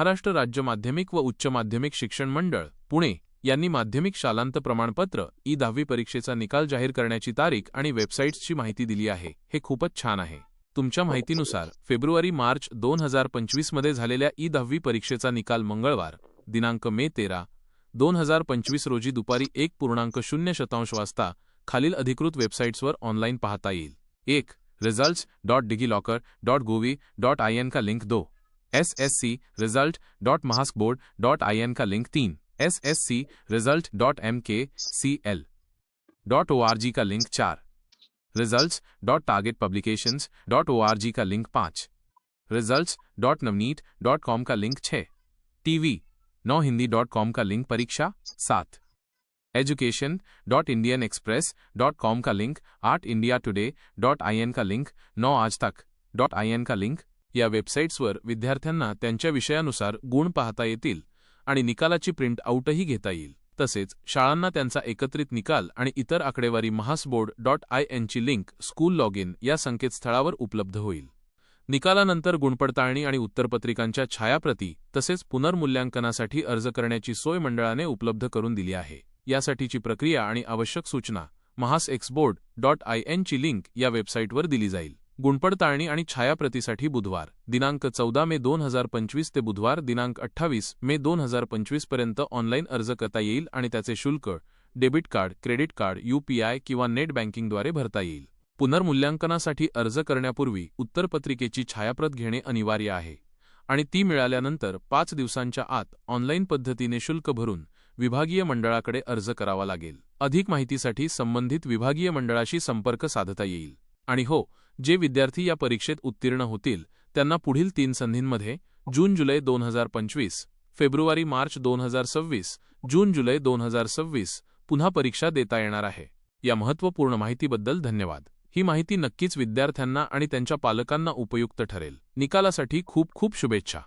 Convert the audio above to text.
महाराष्ट्र राज्य माध्यमिक व उच्च माध्यमिक शिक्षण मंडळ पुणे यांनी माध्यमिक शालांत प्रमाणपत्र ई दहावी परीक्षेचा निकाल जाहीर करण्याची तारीख आणि वेबसाईट्सची माहिती दिली आहे. हे खूपच छान आहे. तुमच्या माहितीनुसार फेब्रुवारी मार्च दोन हजार पंचवीसमध्ये झालेल्या ई दहावी परीक्षेचा निकाल मंगळवार दिनांक मे तेरा दोन हजार पंचवीस रोजी दुपारी एक पूर्णांक शून्य शतांश वाजता खालील अधिकृत वेबसाईट्सवर ऑनलाईन पाहता येईल. एक results dot DigiLocker dot gov dot I N का link though. S S C result dot महास्क board dot I N का लिंक तीन। S S C result dot M K C L dot O R G का link चार। Result dot target publication dot O R G का link पाँच। Result dot Navneet dot com का link छः। TV नौ Hindi dot com का link परीक्षा सात। Education dot Indian Express dot com का लिंक आठ India Today dot I N का लिंक नौ Aaj Tak dot I N का लिंक या वेबसाईट्सवर विद्यार्थ्यांना त्यांच्या विषयानुसार गुण पाहता येतील आणि निकालाची प्रिंट आऊटही घेता येईल. तसेच शाळांना त्यांचा एकत्रित निकाल आणि इतर आकडेवारी महासबोर्ड डॉट आय एनची लिंक स्कूल लॉग इन या संकेतस्थळावर उपलब्ध होईल. निकालानंतर गुणपडताळणी आणि उत्तरपत्रिकांच्या छायाप्रती तसेच पुनर्मूल्यांकनासाठी अर्ज करण्याची सोय मंडळाने उपलब्ध करून दिली आहे. यासाठीची प्रक्रिया आणि आवश्यक सूचना महास एक्सबोर्ड डॉट आय एनची लिंक या वेबसाईटवर दिली जाईल. गुणपडताळणी आणि छायाप्रतीसाठी बुधवार दिनांक चौदा मे दोन हजार पंचवीस ते बुधवार दिनांक अठ्ठावीस मे दोन हजार पंचवीसपर्यंत ऑनलाईन अर्ज करता येईल आणि त्याचे शुल्क debit card credit card UPI किंवा नेट बँकिंगद्वारे भरता येईल. पुनर्मूल्यांकनासाठी अर्ज करण्यापूर्वी उत्तरपत्रिकेची छायाप्रत घेणे अनिवार्य आहे आणि ती मिळाल्यानंतर पाच दिवसांच्या आत ऑनलाईन पद्धतीने शुल्क भरून विभागीय मंडळाकडे अर्ज करावा लागेल. अधिक माहितीसाठी संबंधित विभागीय मंडळाशी संपर्क साधता येईल. आणि हो जे विद्यार्थी या परीक्षेत उत्तीर्ण होतील त्यांना पुढील तीन संधींमध्ये जून जुलै दोन हजार पंचवीस फेब्रुवारी मार्च दोन हजार सव्वीस जून जुलै दोन हजार सव्वीस पुन्हा परीक्षा देता येणार आहे. या महत्त्वपूर्ण माहितीबद्दल धन्यवाद. ही माहिती नक्कीच विद्यार्थ्यांना आणि त्यांच्या पालकांना उपयुक्त ठरेल. निकालासाठी खूप खूप शुभेच्छा.